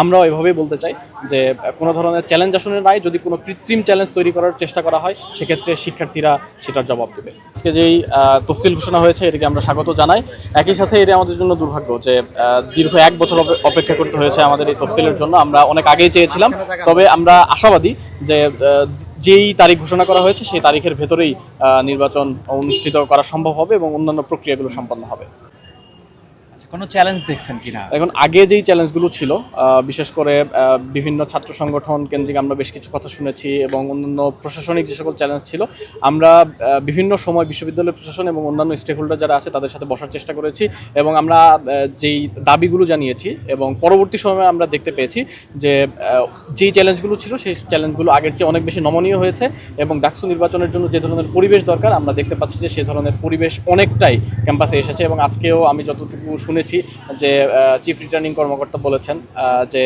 আমরাও এভাবেই বলতে চাই যে কোনো ধরনের চ্যালেঞ্জ আসলে নাই। যদি কোনো কৃত্রিম চ্যালেঞ্জ তৈরি করার চেষ্টা করা হয়, সেক্ষেত্রে শিক্ষার্থীরা সেটার জবাব দেবে। আজকে যেই তফসিল ঘোষণা হয়েছে এটাকে আমরা স্বাগত জানাই। একই সাথে এটা আমাদের জন্য দুর্ভাগ্য যে দীর্ঘ এক বছর অপেক্ষা করতে হয়েছে আমাদের এই তফসিলের জন্য। আমরা অনেক আগেই চেয়েছিলাম, তবে আমরা আশাবাদী যে যেই তারিখ ঘোষণা করা হয়েছে, সেই তারিখের ভেতরেই নির্বাচন অনুষ্ঠিত করা সম্ভব হবে এবং অন্যান্য প্রক্রিয়াগুলো সম্পন্ন হবে। কোনো চ্যালেঞ্জ দেখছেন কিনা? এখন আগে যেই চ্যালেঞ্জগুলো ছিল বিশেষ করে বিভিন্ন ছাত্র সংগঠন কেন্দ্রিক আমরা বেশ কিছু কথা শুনেছি এবং অন্যান্য প্রশাসনিক যে সকল চ্যালেঞ্জ ছিল, আমরা বিভিন্ন সময় বিশ্ববিদ্যালয় প্রশাসন এবং অন্যান্য স্টেক হোল্ডার যারা আছে তাদের সাথে বসার চেষ্টা করেছি এবং আমরা যেই দাবিগুলো জানিয়েছি এবং পরবর্তী সময়ে আমরা দেখতে পেয়েছি যে যেই চ্যালেঞ্জগুলো ছিল সেই চ্যালেঞ্জগুলো আগের চেয়ে অনেক বেশি নমনীয় হয়েছে এবং ডাকসু নির্বাচনের জন্য যে ধরনের পরিবেশ দরকার, আমরা দেখতে পাচ্ছি যে সেই ধরনের পরিবেশ অনেকটাই ক্যাম্পাসে এসেছে এবং আজকেও আমি যতটুকু শুনেছি যে চিফ রিটার্নিং কর্মকর্তা বলেছেন যে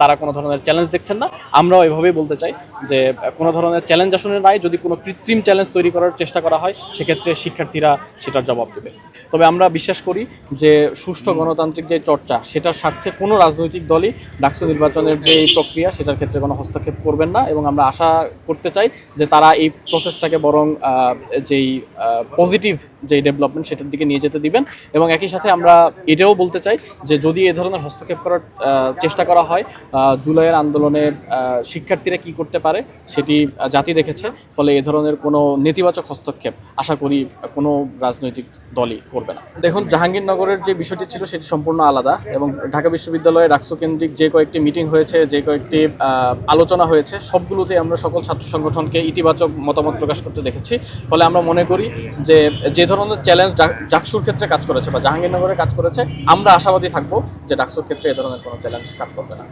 তারা কোনো ধরনের চ্যালেঞ্জ দেখছেন না। আমরাও এভাবেই বলতে চাই যে, কোনো ধরনের চ্যালেঞ্জ আসলে নাই। যদি কোনো কৃত্রিম চ্যালেঞ্জ তৈরি করার চেষ্টা করা হয়, সেক্ষেত্রে শিক্ষার্থীরা সেটার জবাব দেবে। তবে আমরা বিশ্বাস করি যে, সুষ্ঠু গণতান্ত্রিক যে চর্চা, সেটার স্বার্থে কোনো রাজনৈতিক দলই ডাকসু নির্বাচনের যে প্রক্রিয়া, সেটার ক্ষেত্রে কোনো হস্তক্ষেপ করবেন না। এবং আমরা আশা করতে চাই যে, তারা এই প্রসেসটাকে বরং যেই পজিটিভ যেই ডেভেলপমেন্ট সেটার দিকে নিয়ে যেতে দিবেন। এবং একই সাথে আমরা এটাও বলতে চাই যে যদি এ ধরনের হস্তক্ষেপ করার চেষ্টা করা হয় জুলাইয়ের আন্দোলনে শিক্ষার্থীরা কি করতে পারে সেটি জাতি দেখেছে, ফলে এ ধরনের কোনো নেতিবাচক হস্তক্ষেপ আশা করি কোনো রাজনৈতিক দলই করবে না। দেখুন, জাহাঙ্গীরনগরের যে বিষয়টি ছিল সেটি সম্পূর্ণ আলাদা এবং ঢাকা বিশ্ববিদ্যালয়ে ডাকসু কেন্দ্রিক যে কয়েকটি মিটিং হয়েছে, যে কয়েকটি আলোচনা হয়েছে, সবগুলোতে আমরা সকল ছাত্র সংগঠনকে ইতিবাচক মতামত প্রকাশ করতে দেখেছি। ফলে আমরা মনে করি যে যে ধরনের চ্যালেঞ্জ ডাকসুর ক্ষেত্রে কাজ করেছে বা জাহাঙ্গীরনগরে কাজ করেছে। আমরা আশাবাদী থাকব যে ডাকসুর ক্ষেত্রে এ ধরনের কোনো চ্যালেঞ্জ কাজ করবে না।